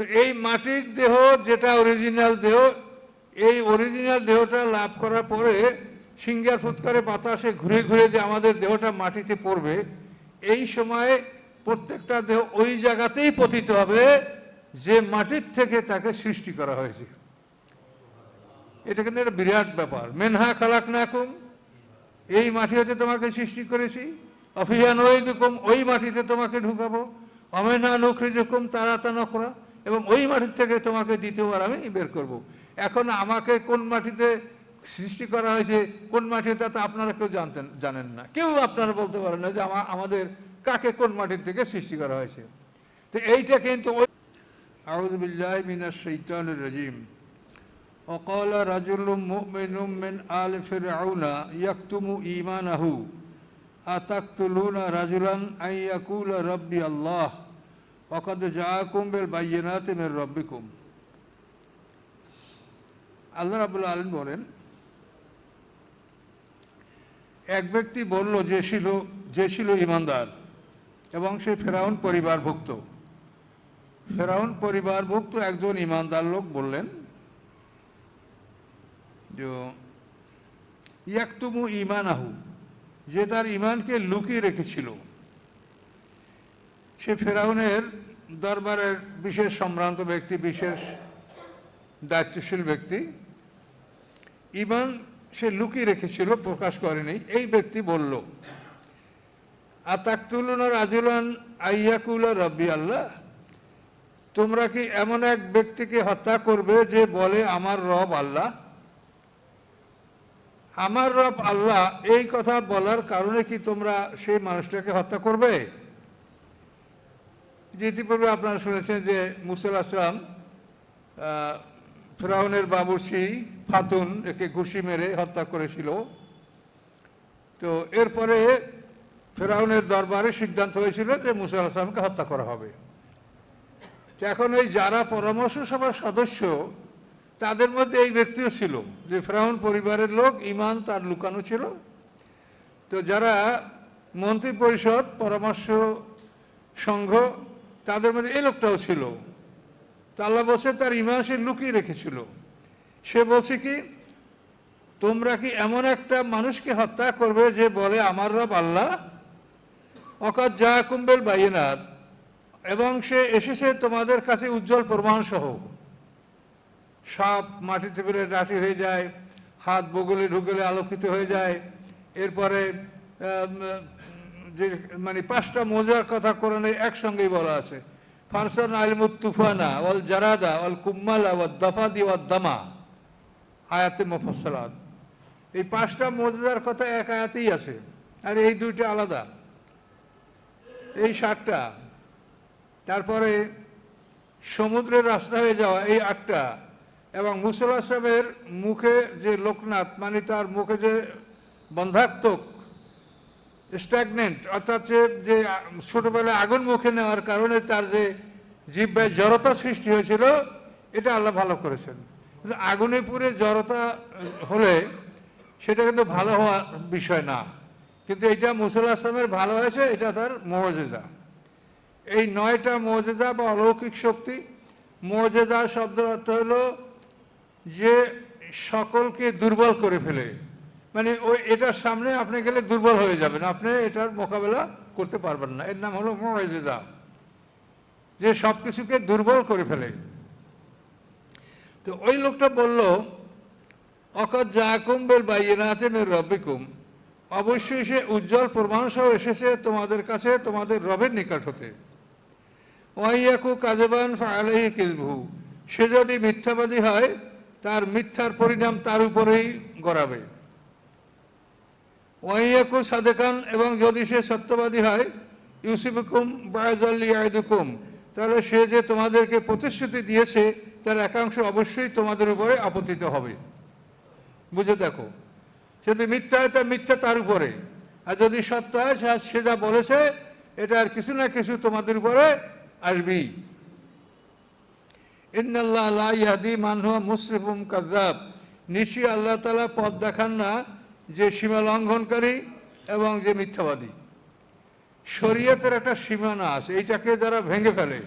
তো এই মাটির দেহ যেটা অরিজিনাল দেহ, এই অরিজিনাল দেহটা লাভ করার পরে সিঙ্গার ফুৎকারে বাতাসে ঘুরে ঘুরে যে আমাদের দেহটা মাটিতে পড়বে, এই সময় প্রত্যেকটা দেহ ওই জায়গাতেই পতিত হবে যে মাটির থেকে তাকে সৃষ্টি করা হয়েছে। এটা কিন্তু একটা বিরাট ব্যাপার। মেনহা খালাক নাকুম, এই মাটি হতে তোমাকে সৃষ্টি করেছি অফিহান ওই দুকুম ওই মাটিতে তোমাকে ঢুকাবো অমেনা নখরি যুকুম তারা তা নকরা এবং ওই মাটির থেকে তোমাকে দ্বিতীয়বার আমি বের করব। এখন আমাকে কোন মাটিতে সৃষ্টি করা হয়েছে কোন মাটিতে তা আপনারা কেউ জানতেন জানেন না কেউ আপনারা বলতে পারেন না যে আমা- আমাদের কাকে কোন মাটির থেকে সৃষ্টি করা হয়েছে তো এইটা কিন্তু আউযু বিল্লাহি মিনাশ শাইতানির রাজিম وقال رجل مؤمن من آل فرعون يكتم إيمانه أتقتلون رجلا أن يقول ربي الله অকাদ যা কুম্বেল বাইয়েনা তেমের রব্বি কুম আল্লাহ বলেন, এক ব্যক্তি বলল যে ছিল যে ছিল ইমানদার এবং সে ফেরাউন পরিবারভুক্ত। ফেরাউন পরিবারভুক্ত একজন ইমানদার লোক বললেন, যে, ইয়াকতুমু ইমান আহু যে তার ইমানকে লুকিয়ে রেখেছিল। সে ফেরাউনের দরবারের বিশেষ সম্ভ্রান্ত ব্যক্তি, বিশেষ দায়িত্বশীল ব্যক্তি। ইমান সে লুকিয়ে রেখেছিল, প্রকাশ করেনি। এই ব্যক্তি বলল, আতাকতুলুনা রাজুলান আইয়াকুলা রব্বি আল্লাহ? তোমরা কি এমন এক ব্যক্তিকে হত্যা করবে যে বলে আমার রব আল্লাহ? আমার রব আল্লাহ, এই কথা বলার কারণে কি তোমরা সেই মানুষটাকে হত্যা করবে? যে ইতিপূর্বে আপনারা শুনেছেন যে মুসল আসলাম ফেরাউনের বাবুসি ফাতুন একে ঘুষি মেরে হত্যা করেছিল। তো এরপরে ফেরাউনের দরবারে সিদ্ধান্ত হয়েছিল যে মুসা আসলামকে হত্যা করা হবে। তো এখন এই যারা পরামর্শ সভার সদস্য, তাদের মধ্যে এই ব্যক্তিও ছিল যে ফেরাউন পরিবারের লোক ইমান তার লুকানো ছিল। তো যারা মন্ত্রী পরিষদ, পরামর্শ সংঘ তাদের মধ্যে এই লোকটাও ছিল। তা আল্লাহ বলছে, তার ইমান সে লুকিয়ে রেখেছিল। সে বলছে কি, তোমরা কি এমন একটা মানুষকে হত্যা করবে যে বলে আমার রব আল্লাহ? অকাত যা কুম্বেল বাইনাত। এবং সে এসেছে তোমাদের কাছে উজ্জ্বল প্রমাণ সহ সাপ মাটিতে ফেলে ডাটি হয়ে যায়, হাত বগলে ঢুকলে আলোকিত হয়ে যায়। এরপরে যে মানে পাঁচটা মজার কথা কোরআনে একসঙ্গেই বলা আছে। ফারসান আলমুত তুফানা, ওয়াল জারাদা, ওয়াল কুম্মালা ওয়াল দাফাদি ওয়াল দামা, আয়াতে মুফাসসালাত। এই পাঁচটা মজাদার কথা এক আয়াতেই আছে, আর এই দুইটা আলাদা। এই সাতটা, তারপরে সমুদ্রের রাস্তা হয়ে যাওয়া, এই আটটা, এবং মুসল মুখে যে লোকনাথ মানে তার মুখে যে বন্ধাত্মক স্ট্যাগনেন্ট অর্থাৎ যে ছোটবেলায় আগুন মুখে নেওয়ার কারণে তার যে জিব্বায় জড়তা সৃষ্টি হয়েছিল, এটা আল্লাহ ভালো করেছেন। কিন্তু আগুনে পুড়ে জড়তা হলে সেটা কিন্তু ভালো হওয়ার বিষয় না। কিন্তু এটা মুসল আসলামের ভালো হয়েছে, এটা তার মজেজা। এই নয়টা মজেদা বা অলৌকিক শক্তি মজেদা শব্দের অর্থ হলো যে সকলকে দুর্বল করে ফেলে। মানে ওই এটার সামনে আপনি গেলে দুর্বল হয়ে যাবেন। আপনি এটার মোকাবেলা করতে পারবেন না। এর নাম হলো মজেদা যে সব কিছুকে দুর্বল করে ফেলে। তো ওই লোকটা বলল, অকত জাকুম বেল বাইনাতে মের রব্বিকুম। অবশ্যই সে উজ্জ্বল প্রমাণ সহ এসেছে তোমাদের কাছে, তোমাদের রবের নিকট হতে। ওয়াইয়াকু কাজেবান ফালাহি কিসবহু সে যদি মিথ্যাবাদী হয়, তার মিথ্যার পরিণাম তার উপরেই গড়াবে। ওয়াইয়াকু সাদেকান, এবং যদি সে সত্যবাদী হয় ইউসিফুকুম বায়জাল্লি আয়দুকুম তাহলে সে যে তোমাদেরকে প্রতিশ্রুতি দিয়েছে, তার একাংশ অবশ্যই তোমাদের উপরে আপতিত হবে। বুঝে দেখো, যদি মিথ্যা হয় তার মিথ্যা তার উপরে। আর যদি সত্য হয়, সে- যা বলেছে, এটা আর কিছু না কিছু তোমাদের উপরে আসবেই। ইন্নাল্লাহ লা মুসরিফুম কাযাব নিশ্চয়ই আল্লাহ তাআলা পথ দেখান না যে সীমা লঙ্ঘনকারী এবং যে মিথ্যাবাদী। শরীয়তের একটা সীমানা আছে এইটাকে যারা ভেঙে ফেলে,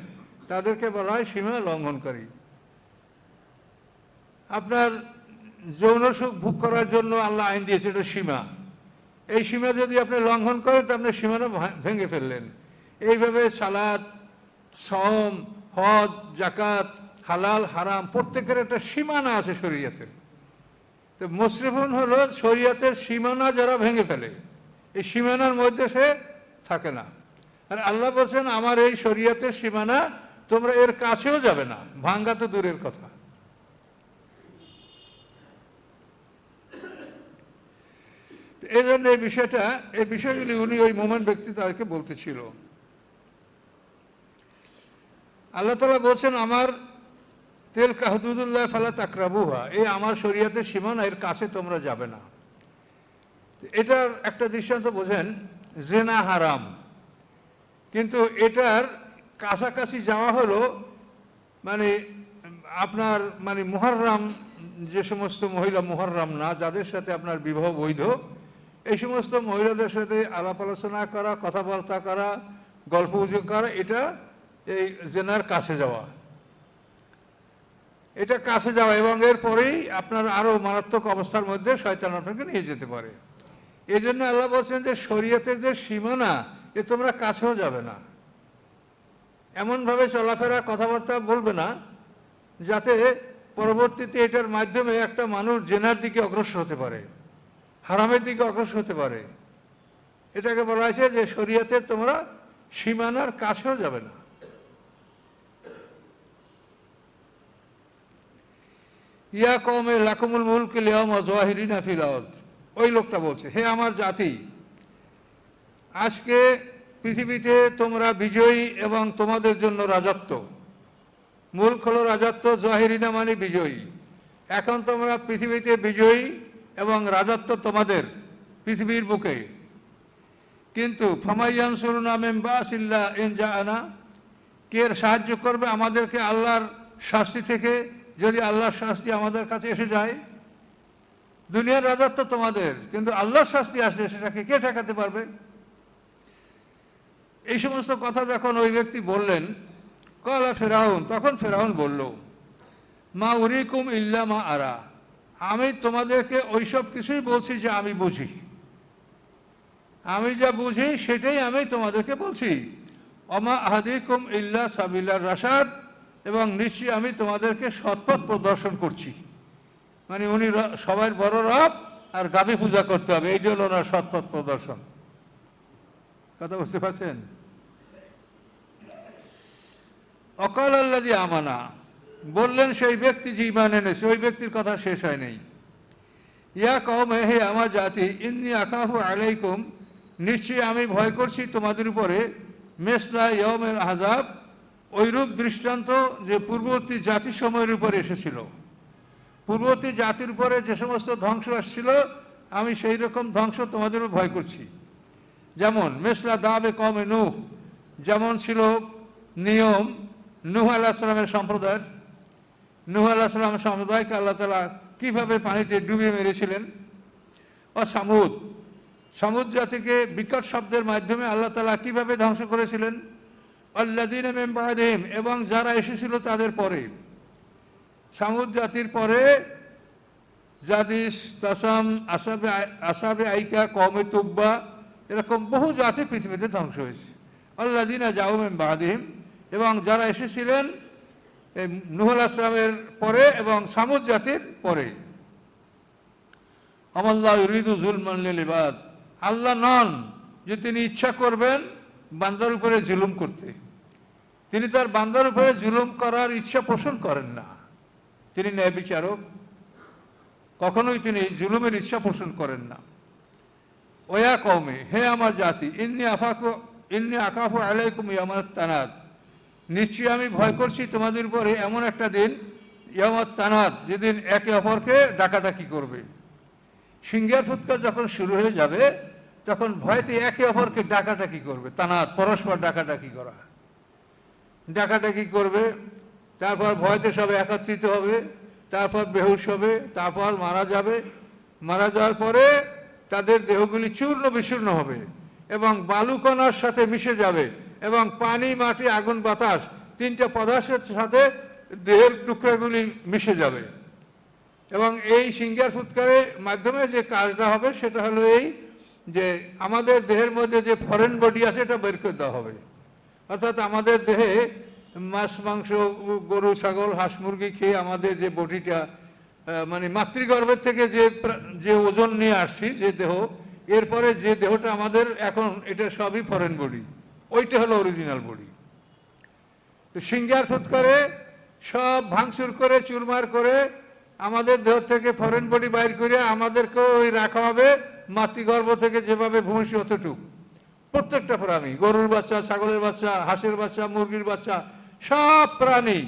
তাদেরকে বলা হয় সীমা লঙ্ঘনকারী। আপনার যৌন সুখ ভোগ করার জন্য আল্লাহ আইন দিয়েছে, এটা সীমা। এই সীমা যদি আপনি লঙ্ঘন করেন তো আপনি সীমানা ভেঙে ফেললেন। এইভাবে সালাদ সম হজ জাকাত হালাল, হারাম, প্রত্যেকের একটা সীমানা আছে শরীয়তের। তো মুসরিফুন হলো শরীয়তের সীমানা যারা ভেঙে ফেলে। এই সীমানার মধ্যে সে থাকে না। আর আল্লাহ বলছেন, আমার এই শরীয়তের সীমানা তোমরা এর কাছেও যাবে না। ভাঙ্গা তো দূরের কথা। এই জন্য এই বিষয়টা, এই বিষয়গুলি উনি ওই মোমেন্ট ব্যক্তি তাদেরকে বলতেছিল আল্লাহ তালা বলছেন, আমার তেল কাহদুদুল্লাহ ফালা তাকরাবুহা। এই আমার শরীয়তের সীমানা এর কাছে তোমরা যাবে না। এটার একটা দৃষ্টান্ত বোঝেন, জেনা হারাম। কিন্তু এটার কাছাকাছি যাওয়া হলো মানে আপনার মানে মুহররাম, যে সমস্ত মহিলা মুহররাম না, যাদের সাথে আপনার বিবাহ বৈধ, এই সমস্ত মহিলাদের সাথে আলাপ আলোচনা করা, কথাবার্তা করা, গল্প করা, এটা এই জেনার কাছে যাওয়া। এটা কাছে যাওয়া এবং এর পরেই আপনার আরও মারাত্মক অবস্থার মধ্যে শয়তান আপনাকে নিয়ে যেতে পারে। এই জন্য আল্লাহ বলছেন যে শরীয়তের যে সীমানা, এ তোমরা কাছেও যাবে না। এমনভাবে চলাফেরা, কথাবার্তা বলবে না, যাতে পরবর্তীতে এটার মাধ্যমে একটা মানুষ জেনার দিকে অগ্রসর হতে পারে, হারামের দিকে অগ্রসর হতে পারে। এটাকে বলা হয়েছে যে শরীয়তের তোমরা সীমানার কাছেও যাবে না। ইয়া কমে লাকুমুল মুলক লিয়ম জওয়াহিরিনা ফিল আরদ। ওই লোকটা বলছে, হে আমার জাতি, আজকে পৃথিবীতে তোমরা বিজয়ী এবং তোমাদের জন্য রাজত্ব। মূল হলো রাজত্ব জহিরিনা মানে বিজয়ী। এখন তোমরা পৃথিবীতে বিজয়ী এবং রাজত্ব তোমাদের, পৃথিবীর বুকে। কিন্তু ফামাইয়ান সুরুনা মেম্বাসিল্লা এন যা আনা কে সাহায্য করবে আমাদেরকে আল্লাহর শাস্তি থেকে যদি আল্লাহর শাস্তি আমাদের কাছে এসে যায়, দুনিয়ার রাজত্ব তোমাদের, কিন্তু আল্লাহর শাস্তি আসলে সেটাকে কে ঠেকাতে পারবে? এই সমস্ত কথা যখন ওই ব্যক্তি বললেন, কলা ফেরাউন, তখন ফেরাউন বলল, মা উরিকুম ইল্লা মা আরা, আমি তোমাদেরকে ওইসব কিছুই বলছি যে আমি বুঝি। আমি যা বুঝি সেটাই আমি তোমাদেরকে বলছি। অমা আহাদিকুম ইল্লা সাবিলার রাসাদ এবং নিশ্চয়ই আমি তোমাদেরকে সৎপথ প্রদর্শন করছি। মানে উনি সবার বড় রব আর গাভী পূজা করতে হবে। এইটা হলো ওনার সৎপথ প্রদর্শন। কথা বুঝতে পারছেন? অকাল আল্লাদি আমানা। বললেন, সেই ব্যক্তি যে ইমান এনেছে, ওই ব্যক্তির কথা শেষ হয় নাই। ইয়া কম হে আমার জাতি, ইন্নি আকাহু আলাইকুম। নিশ্চয়ই আমি ভয় করছি তোমাদের উপরে। মেসলা ইয়মের আজাব ওইরূপ দৃষ্টান্ত যে পূর্ববর্তী জাতি সময়ের উপরে এসেছিল। পূর্ববর্তী জাতির উপরে যে সমস্ত ধ্বংস আসছিল, আমি সেই রকম ধ্বংস তোমাদেরও ভয় করছি। যেমন মেসলা দাবে কমে নুহ, যেমন ছিল নিয়ম নুহ আল্লাহ সালামের সম্প্রদায় নুহ আল্লাহ সালামের সম্প্রদায়কে আল্লাহ তালা কীভাবে পানিতে ডুবিয়ে মেরেছিলেন? ও সামুদ সামুদ জাতিকে বিকট শব্দের মাধ্যমে আল্লাহ তালা কীভাবে ধ্বংস করেছিলেন? আল্লাদিন এবং যারা এসেছিল তাদের পরে। সামুদ জাতির পরে জাদিস, তাসাম, আসাবে আসাবে আইকা কমে তুব্বা, এরকম বহু জাতি পৃথিবীতে ধ্বংস হয়েছে। আল্লাদিনা জাউমেম বাহাদিম এবং যারা এসেছিলেন নুহুল আসলামের পরে এবং সামুদ জাতির পরে। আমাল্লাহ ইরিদু জুলমান লিবাদ আল্লাহ নন যে তিনি ইচ্ছা করবেন বান্দার উপরে জুলুম করতে। তিনি তার বান্দার উপরে জুলুম করার ইচ্ছা পোষণ করেন না। তিনি ন্যায় বিচারক। কখনোই তিনি জুলুমের ইচ্ছা পোষণ করেন না। ওয়া কৌমে হে আমার জাতি, ইন্নি আফাকু, ইন্নি আকাফু আলাইকুম ইয়ামাত তানাদ নিশ্চয়ই আমি ভয় করছি তোমাদের উপরে এমন একটা দিন ইয়ামাত তানাদ যেদিন একে অপরকে ডাকাডাকি করবে। সিংহের ফুৎকার যখন শুরু হয়ে যাবে, তখন ভয়তে একে অপরকে ডাকাডাকি করবে তানাদ পরস্পর ডাকাডাকি করা। ডাকাডাকি করবে, তারপর ভয়তে সবে একত্রিত হবে, তারপর বেহুশ হবে, তারপর মারা যাবে। মারা যাওয়ার পরে তাদের দেহগুলি চূর্ণ বিচূর্ণ হবে এবং বালুকণার সাথে মিশে যাবে এবং পানি, মাটি, আগুন, বাতাস তিনটা পদার্থের সাথে দেহের টুকরাগুলি মিশে যাবে। এবং এই সিঙ্গার ফুৎকারের মাধ্যমে যে কাজটা হবে সেটা হলো এই যে আমাদের দেহের মধ্যে যে ফরেন বডি আছে, এটা বের করে দেওয়া হবে। অর্থাৎ আমাদের দেহে মাছ, মাংস, গরু, ছাগল, হাঁস, মুরগি খেয়ে আমাদের যে বডিটা মানে মাতৃগর্ভের থেকে যে যে ওজন নিয়ে আসছি, যে দেহ, এরপরে যে দেহটা আমাদের এখন এটা সবই ফরেন বডি ওইটা হলো অরিজিনাল বডি তো সিঙ্গার ফুট করে, সব ভাঙচুর করে, চুরমার করে আমাদের দেহ থেকে ফরেন বডি বাইর করে আমাদেরকেও ওই রাখা হবে, মাতৃগর্ভ থেকে যেভাবে ভূমিষ্ঠ অতটুক। প্রত্যেকটা প্রাণী, গরুর বাচ্চা, ছাগলের বাচ্চা, হাঁসের বাচ্চা, মুরগির বাচ্চা, সব প্রাণী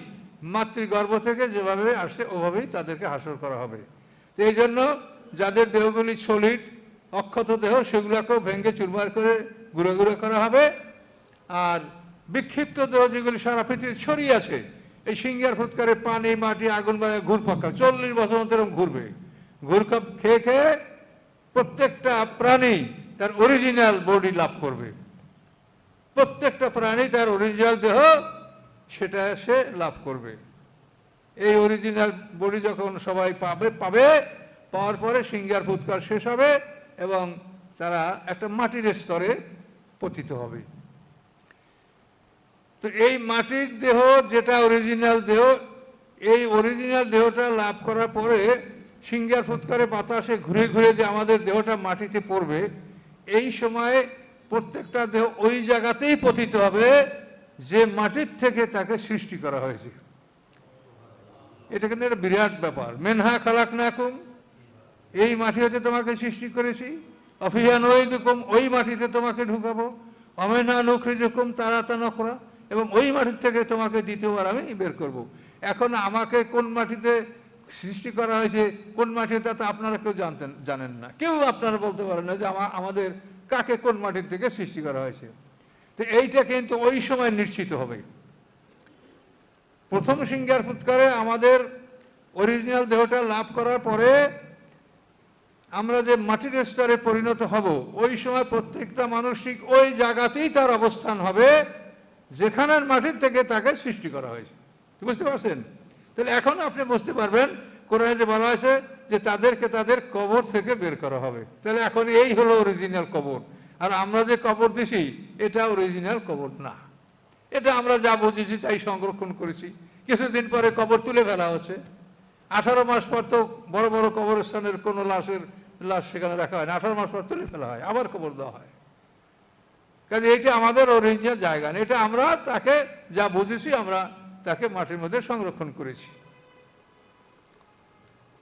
মাতৃগর্ভ থেকে যেভাবে আসে, ওভাবেই তাদেরকে হাসর করা হবে। এই জন্য যাদের দেহগুলি সলিড, অক্ষত দেহ, সেগুলোকেও ভেঙে চুরমার করে গুঁড়ো গুঁড়ো করা হবে। আর বিক্ষিপ্ত দেহ যেগুলি সারা পৃথিবী ছড়িয়ে আছে, এই সিঙ্গার ফুৎকারে পানি, মাটি, আগুন বাজে ঘুর পাক্কা চল্লিশ বছর এরকম ঘুরবে। ঘুরকাপ খেয়ে খেয়ে প্রত্যেকটা প্রাণী তার অরিজিনাল বডি লাভ করবে। প্রত্যেকটা প্রাণী তার অরিজিনাল দেহ, সেটা সে লাভ করবে। এই অরিজিনাল বডি যখন সবাই পাবে পাবে, পাওয়ার পরে সিঙ্গার ফুৎকার শেষ হবে এবং তারা একটা মাটির স্তরে পতিত হবে। তো এই মাটির দেহ, যেটা অরিজিনাল দেহ, এই অরিজিনাল দেহটা লাভ করার পরে সিঙ্গার ফুৎকারে বাতাসে ঘুরে ঘুরে যে আমাদের দেহটা মাটিতে পড়বে এই সময় প্রত্যেকটা দেহ ওই জায়গাতেই পতিত হবে যে মাটির থেকে তাকে সৃষ্টি করা হয়েছে এটা কিন্তু একটা বিরাট ব্যাপার মেনহা খালাক নাকুম, এই মাটি হতে তোমাকে সৃষ্টি করেছি, অফিয়া নৈদুকুম ওই মাটিতে তোমাকে ঢুকাবো অমেনা নখরিজুকুম তারা তা নকরা এবং ওই মাটির থেকে তোমাকে দ্বিতীয়বার আমি বের করব। এখন আমাকে কোন মাটিতে সৃষ্টি করা হয়েছে, কোন মাটিতে তা তো আপনারা কেউ জানতেন, জানেন না। কেউ আপনারা বলতে পারেন না যে আমা- আমাদের কাকে কোন মাটির থেকে সৃষ্টি করা হয়েছে। তো এইটা কিন্তু ওই সময় নিশ্চিত হবে। প্রথম সিঙ্গার ফুৎকারে আমাদের অরিজিনাল দেহটা লাভ করার পরে আমরা যে মাটির স্তরে পরিণত হব, ওই সময় প্রত্যেকটা মানুষ ঠিক ওই জায়গাতেই তার অবস্থান হবে, যেখানের মাটির থেকে তাকে সৃষ্টি করা হয়েছে। বুঝতে পারছেন? তাহলে এখন আপনি বুঝতে পারবেন, কোরআনে যে বলা আছে যে তাদেরকে তাদের কবর থেকে বের করা হবে। তাহলে এখন এই হলো অরিজিনাল কবর। আর আমরা যে কবর দিছি, এটা অরিজিনাল কবর না। এটা আমরা যা বুঝেছি তাই সংরক্ষণ করেছি। কিছুদিন পরে কবর তুলে ফেলা হচ্ছে আঠারো মাস পর তো বড় বড় কবরস্থানের কোনো লাশের লাশ সেখানে রাখা হয় না। আঠারো মাস পর তুলে ফেলা হয়, আবার কবর দেওয়া হয়। কাজে এটা আমাদের অরিজিনাল জায়গা না। এটা আমরা তাকে যা বুঝেছি আমরা তাকে মাটির মধ্যে সংরক্ষণ করেছি।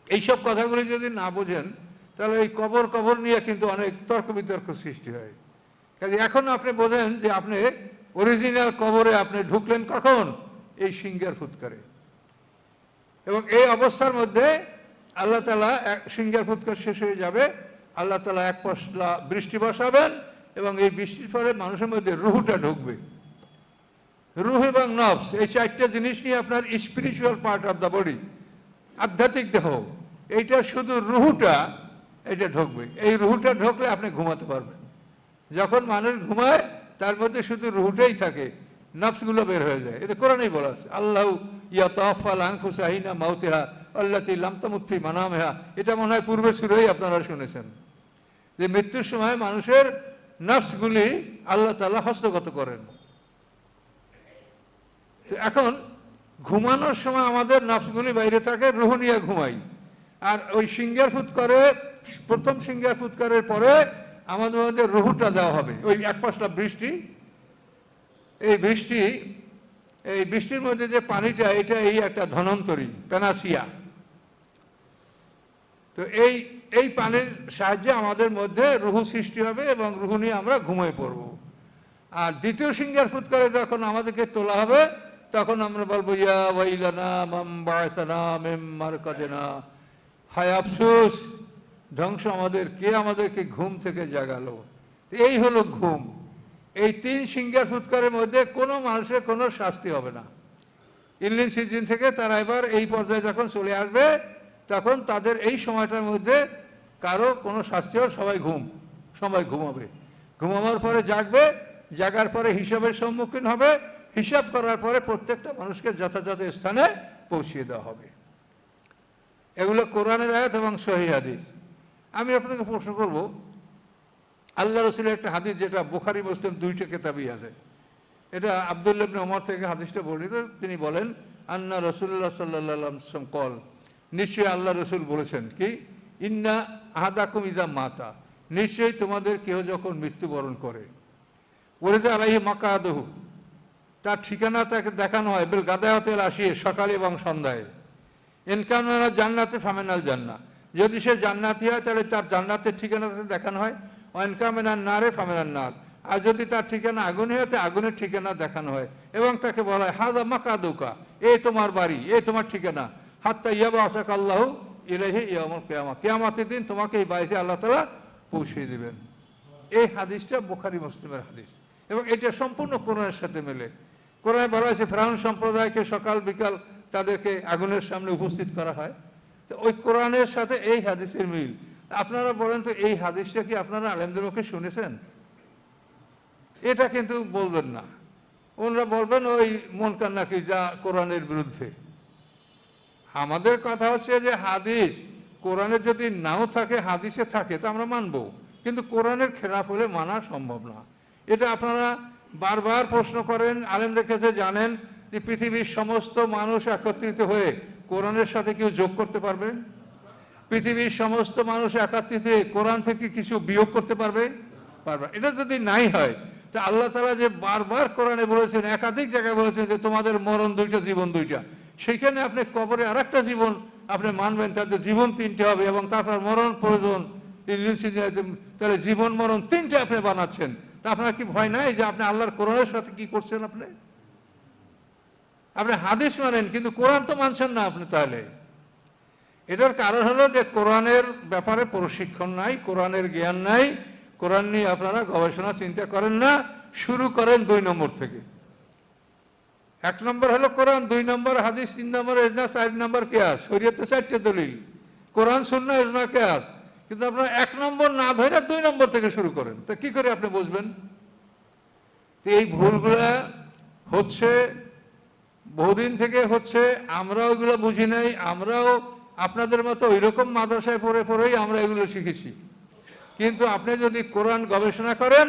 এইসব কথাগুলি যদি না বোঝেন, তাহলে এই কবর কবর নিয়ে কিন্তু অনেক তর্ক বিতর্ক সৃষ্টি হয়। কাজে এখন আপনি বোঝেন যে আপনি অরিজিনাল কবরে আপনি ঢুকলেন কখন? এই সিঙ্গার ফুৎকারে। এবং এই অবস্থার মধ্যে আল্লাহ তালা এক, সিঙ্গার ফুৎকার শেষ হয়ে যাবে। আল্লাহ তালা এক পশলা বৃষ্টি বসাবেন এবং এই বৃষ্টির ফলে মানুষের মধ্যে রুহুটা ঢুকবে। রুহ এবং নফস, এই চারটা জিনিস নিয়ে আপনার spiritual part of the body আধ্যাত্মিক দেহ, এইটা শুধু রুহুটা এটা ঢুকবে। এই রুহুটা ঢুকলে আপনি ঘুমাতে পারবেন। যখন মানুষ ঘুমায়, তার মধ্যে শুধু রুহুটাই থাকে, নফসগুলো বের হয়ে যায়। এটা কোরআনেই বলা আছে, আল্লাহ ইয়া তফাল আংফুসাহিনা মাউতেহা আল্লাতি লামতামুৎফি মানামেহা। এটা মনে হয় পূর্বে সুরেই আপনারা শুনেছেন। যে মৃত্যুর সময় মানুষের নফসগুলি আল্লাহ তাআলা হস্তগত করেন। এখন ঘুমানোর সময় আমাদের নফসগুলি বাইরে থাকে, রুহ নিয়ে ঘুমাই। আর ওই সিঙ্গার করে, প্রথম সিঙ্গার ফুৎকারের পরে আমাদের মধ্যে রুহুটা দেওয়া হবে। ওই এক পশলা বৃষ্টি, এই বৃষ্টি, এই বৃষ্টির মধ্যে যে পানিটা, এটা এই একটা ধনন্তরী, প্যানাসিয়া। তো এই এই পানির সাহায্যে আমাদের মধ্যে রুহু সৃষ্টি হবে এবং রুহু নিয়ে আমরা ঘুমিয়ে পড়ব। আর দ্বিতীয় সিঙ্গার ফুৎকারে যখন আমাদেরকে তোলা হবে তখন আমরা বলব, ইয়া ওয়াইলানা, মাম বায়সানা মেম মারকাদেনা হায় আফসোস, ধ্বংস আমাদের, কে আমাদেরকে ঘুম থেকে জাগালো? এই হলো ঘুম। এই তিন সিঙ্গার ফুৎকারের মধ্যে কোনো মানুষের কোনো শাস্তি হবে না। ইনলিন সিজন থেকে তারা এবার এই পর্যায়ে যখন চলে আসবে, তখন তাদের এই সময়টার মধ্যে কারও কোনো শাস্তি হবে সবাই ঘুম, সবাই ঘুমাবে। ঘুমাবার পরে জাগবে, জাগার পরে হিসাবের সম্মুখীন হবে হিসাব করার পরে প্রত্যেকটা মানুষকে যথাযথ স্থানে পৌঁছিয়ে দেওয়া হবে। এগুলো কোরআনের আয়াত এবং সহি হাদিস। আমি আপনাকে প্রশ্ন করব, আল্লাহ রসুলের একটা হাদিস যেটা বুখারি, মুসলিম দুইটা কেতাবই আছে। এটা আবদুল্লাবনে ওমর থেকে হাদিসটা বর্ণিত। তিনি বলেন, আন্না রসুল্লাহ সাল্লাম কল, নিশ্চয়ই আল্লাহ রসুল বলেছেন কি, ইন্না আহাদাকুম ইদা মাতা নিশ্চয়ই তোমাদের কেউ যখন মৃত্যুবরণ করে। বলে যে আলাহি মাকাদহু তার ঠিকানা তাকে দেখানো হয়। বেল গাদায়াতেল আসিয়ে সকালে এবং সন্ধ্যায়। এনকামনা জান্নাতে ফামেনাল জান্না যদি সে জান্নাতি হয়, তাহলে তার জান্নাতের ঠিকানাতে দেখানো হয়। অনকামেনার নারে ফামেনার নার। আর যদি তার ঠিকানা আগুনে হয় আগুনের ঠিকানা দেখানো হয়। এবং তাকে বলা হয়, হাদা মাকা দৌকা এই তোমার বাড়ি এই তোমার ঠিকানা। হাত্তা ইয়াবা আসাক আল্লাহ ইলাহি ইয়ামল কেয়ামা কেয়ামাতের দিন তোমাকে এই বাড়িতে আল্লাহ তালা পৌঁছে দিবেন। এই হাদিসটা বোখারি, মুসলিমের হাদিস। এবং এটা সম্পূর্ণ কোরআনের সাথে মেলে। কোরআনে বলা হয়েছে, ফ্রাউন সম্প্রদায়কে সকাল বিকাল তাদেরকে আগুনের সামনে উপস্থিত করা হয়। তো ওই কোরআনের সাথে এই হাদিসের মিল। আপনারা বলেন তো, এই হাদিসটা কি আপনারা আলেমদের মুখে শুনেছেন? এটা কিন্তু বলবেন না। ওনারা বলবেন, ওই মন কান্না কি যা কোরআনের বিরুদ্ধে। আমাদের কথা হচ্ছে যে হাদিস কোরআনে যদি নাও থাকে, হাদিসে থাকে, তো আমরা মানবো। কিন্তু কোরআনের খেলাফ হলে মানা সম্ভব না। এটা আপনারা বারবার প্রশ্ন করেন আলেমদের কাছে জানেন যে পৃথিবীর সমস্ত মানুষ একত্রিত হয়ে কোরআনের সাথে কেউ যোগ করতে পারবে? পৃথিবীর সমস্ত মানুষ একত্রিত হয়ে কোরআন থেকে কিছু বিয়োগ করতে পারবে? পারবে এটা যদি নাই হয়, তা আল্লাহ তালা যে বারবার কোরআনে বলেছেন, একাধিক জায়গায় বলেছেন যে তোমাদের মরণ দুইটা, জীবন দুইটা। সেইখানে আপনি কবরে আর একটা জীবন আপনি মানবেন তাদের জীবন তিনটে হবে এবং তারপর মরণ প্রয়োজন। তাহলে জীবন মরণ তিনটে আপনি বানাচ্ছেন। তা আপনার কি ভয় নাই যে আপনি আল্লাহর কোরআনের সাথে কি করছেন আপনি? আপনি হাদিস মানেন, কিন্তু কোরআন তো মানছেন না আপনি তাহলে। এটার কারণ হলো যে কোরআনের ব্যাপারে প্রশিক্ষণ নাই, কোরআনের জ্ঞান নাই, কোরআন নিয়ে আপনারা গবেষণা, চিন্তা করেন না, শুরু করেন দুই নম্বর থেকে। এক নম্বর হলো কোরআন, দুই নম্বর হাদিস, তিন নম্বর এজনা চার নম্বর কেয়াস। শরীয়তে চারটে দলিল। কোরআন শূন্য এজমা, কেয়াস। কিন্তু আপনার এক নম্বর না ধরে দুই নম্বর থেকে শুরু করেন। তা কি করে আপনি বুঝবেন? এই ভুলগুলা হচ্ছে, বহুদিন থেকে হচ্ছে, আমরাও ওইগুলো বুঝি নাই, আমরাও আপনাদের মতো ওই রকম মাদ্রাসায় পড়ে পড়েই আমরা এগুলো শিখেছি। কিন্তু আপনি যদি কোরআন গবেষণা করেন,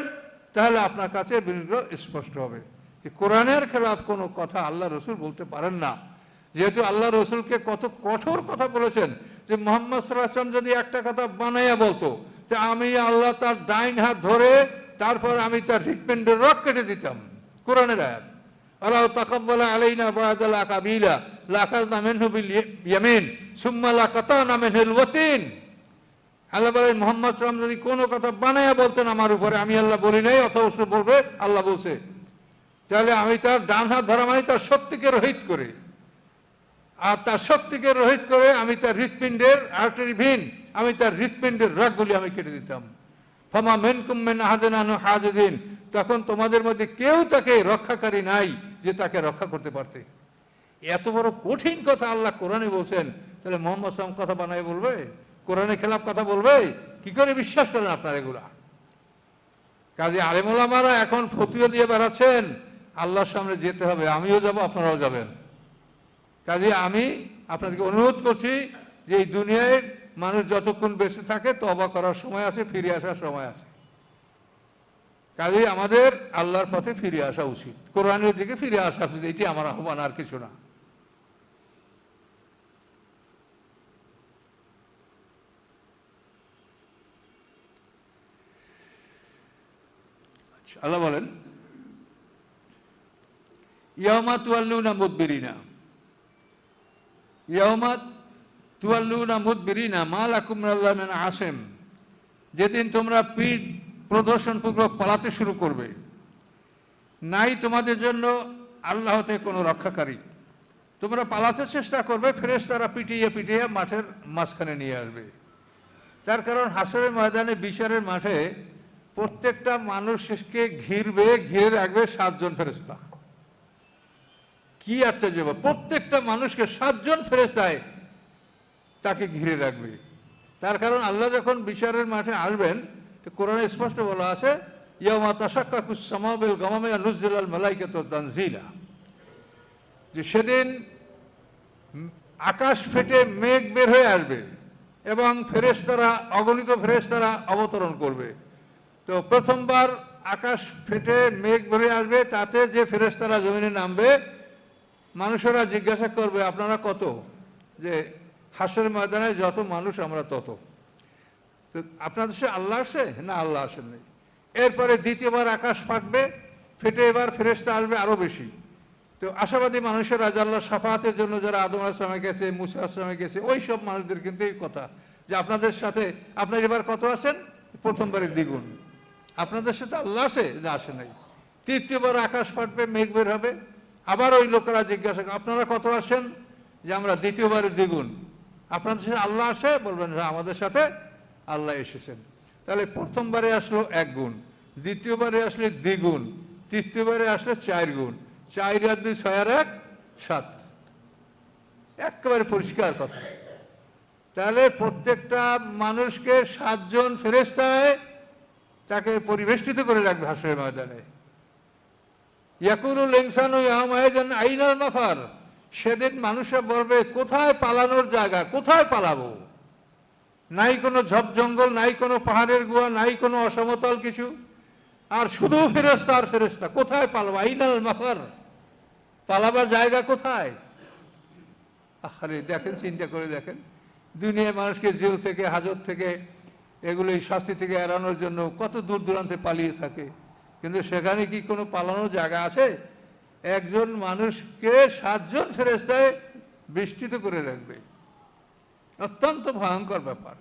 তাহলে আপনার কাছে বিষয়গুলো স্পষ্ট হবে। যে কোরআনের খেলাফ কোনো কথা আল্লাহ রসুল বলতে পারেন না। যেহেতু আল্লাহ রসুলকে কত কঠোর কথা বলেছেন যে মোহাম্মদ সাল্লাহাম যদি একটা কথা বানাইয়া বলতো, যে আমি আল্লাহ তার ডাইন হাত ধরে, তারপর আমি তার হৃৎপিণ্ডের রক কেটে দিতাম। কোরআনের আয়াত আল্লাহ তাকাব্বালা আলাইনা বাদালা কাবিলা লাকাজনা মিনহু বিল ইয়ামিন, সুম্মা লাকাতানা মিনহুল ওয়াতিন। আল্লাহ বলেন, মোহাম্মদ সাল্লাম যদি কোনো কথা বানাইয়া বলতেন আমার উপরে, আমি আল্লাহ বলি নাই, অথবা সে বলবে, আল্লাহ বলছে। তাহলে আমি তার ডান হাত ধরা মানে তার সত্যিকে রহিত করে। আর তার শক্তিকে রোহিত করে আমি তার হৃৎপিণ্ডের আর্টারি ভিন আমি তার হৃৎপিণ্ডের রগগুলি আমি কেটে দিতাম। ফমা মেন কুম্মেন আহাদেনানু হাজেদিন। তখন তোমাদের মধ্যে কেউ তাকে রক্ষাকারী নাই যে তাকে রক্ষা করতে পারতে। এত বড় কঠিন কথা আল্লাহ কোরআনে বলছেন। তাহলে মোহাম্মদ সালাম কথা বানায় বলবে? কোরআনে খেলাফ কথা বলবে? কি করে বিশ্বাস করেন আপনার এগুলা? কাজে আলেমুলামারা এখন ফতুয়া দিয়ে বেড়াচ্ছেন। আল্লাহর সামনে যেতে হবে, আমিও যাব, আপনারাও যাবেন। কাজে আমি আপনাদেরকে অনুরোধ করছি যে এই দুনিয়ায় মানুষ যতক্ষণ বেঁচে থাকে তবা করার সময় আছে ফিরে আসার সময় আছে কাজে আমাদের আল্লাহর পথে ফিরে আসা উচিত। কোরআনের দিকে ফিরে আসা উচিত। এটি আমার আহ্বান আর কিছু না। আচ্ছা, আল্লাহ বলেন ইয়ামা তুয়াল্লুনা মুদবিরিনা। ইয়ামা তুয়াল্লুনা মুদবিরিনা মাল আকুমরাল্লাহ আসেম যেদিন তোমরা পিঠ প্রদর্শনপূর্বক পালাতে শুরু করবে। নাই তোমাদের জন্য আল্লাহ হতে কোনো রক্ষাকারী। তোমরা পালাতে চেষ্টা করবে ফেরেস তারা পিটিয়ে পিটিয়ে মাঠের মাঝখানে নিয়ে আসবে। তার কারণ হাসরের ময়দানে বিচারের মাঠে প্রত্যেকটা মানুষকে ঘিরবে, ঘিরে রাখবে সাতজন ফেরেস্তা কি আশ্চর্য প্রত্যেকটা মানুষকে সাতজন ফেরেস্তায় তাকে ঘিরে রাখবে। তার কারণ আল্লাহ যখন বিচারের মাঠে আসবেন, তো কোরআনে স্পষ্ট বলা আছে ইয়ামা তাসাক্কাকুস সামাবিল গামামে নুজিলাল মালাইকাতুত তানজিলা। যে সেদিন আকাশ ফেটে মেঘ বের হয়ে আসবে এবং ফেরেশতারা, অগণিত ফেরেশতারা অবতরণ করবে। তো প্রথমবার আকাশ ফেটে মেঘ বের হয়ে আসবে, তাতে যে ফেরেশতারা জমিনে নামবে মানুষেরা জিজ্ঞাসা করবে, আপনারা কত? যে হাসের ময়দানে যত মানুষ, আমরা তত। আপনাদের সে আল্লাহ আসে না আল্লাহ আসেন নেই এরপরে দ্বিতীয়বার আকাশ ফাটবে, ফেটে এবার ফেরেস্তা আসবে আরও বেশি। তো আশাবাদী মানুষের রাজা আল্লাহ সাফাহাতের জন্য যারা আদম আসলামে গেছে, মুসা আসলামে গেছে, ওই সব মানুষদের কিন্তু এই কথা যে আপনাদের সাথে, আপনার এবার কত আসেন প্রথমবারের দ্বিগুণ। আপনাদের সাথে আল্লাহ আসে না আসে নাই। তৃতীয়বার আকাশ ফাটবে, মেঘ বের হবে। আবার ওই লোকেরা জিজ্ঞাসা আপনারা কত আসেন? যে, আমরা দ্বিতীয়বারের দ্বিগুণ। আপনাদের সাথে আল্লাহ আসে, বলবেন হ্যাঁ আমাদের সাথে আল্লাহ এসেছেন। তাহলে প্রথমবারে আসলো এক গুণ, দ্বিতীয়বারে আসলে দ্বিগুণ, তৃতীয়বারে আসলে চার গুণ। চার আর দুই, ছয় আর এক, সাত। একেবারে পরিষ্কার কথা। তাহলে প্রত্যেকটা মানুষকে সাতজন ফেরেস্তায় তাকে পরিবেষ্টিত করে রাখবে হাসরের ময়দানে। ইয়াকুলুল ইনসানু ইয়ামায়াজান আইনাল মাফার। সেদিন মানুষরা বলবে, কোথায় পালানোর জায়গা? কোথায় পালাবো? নাই কোনো ঝপ জঙ্গল, নাই কোনো পাহাড়ের গুহা, নাই কোনো অসমতল কিছু। আর শুধু ফেরেস্তা আর ফেরেস্তা কোথায় পালাবো? আইনাল মাফার। পালাবার জায়গা কোথায়? আরে দেখেন, চিন্তা করে দেখেন। দুনিয়ায় মানুষকে জেল থেকে, হাজত থেকে, এগুলো এই শাস্তি থেকে এড়ানোর জন্য কত দূর দূরান্তে পালিয়ে থাকে। কিন্তু সেখানে কি কোনো পালানোর জায়গা আছে? একজন মানুষকে সাতজন ফেরেস্তায় বেষ্টিত করে রাখবে। অত্যন্ত ভয়ঙ্কর ব্যাপার।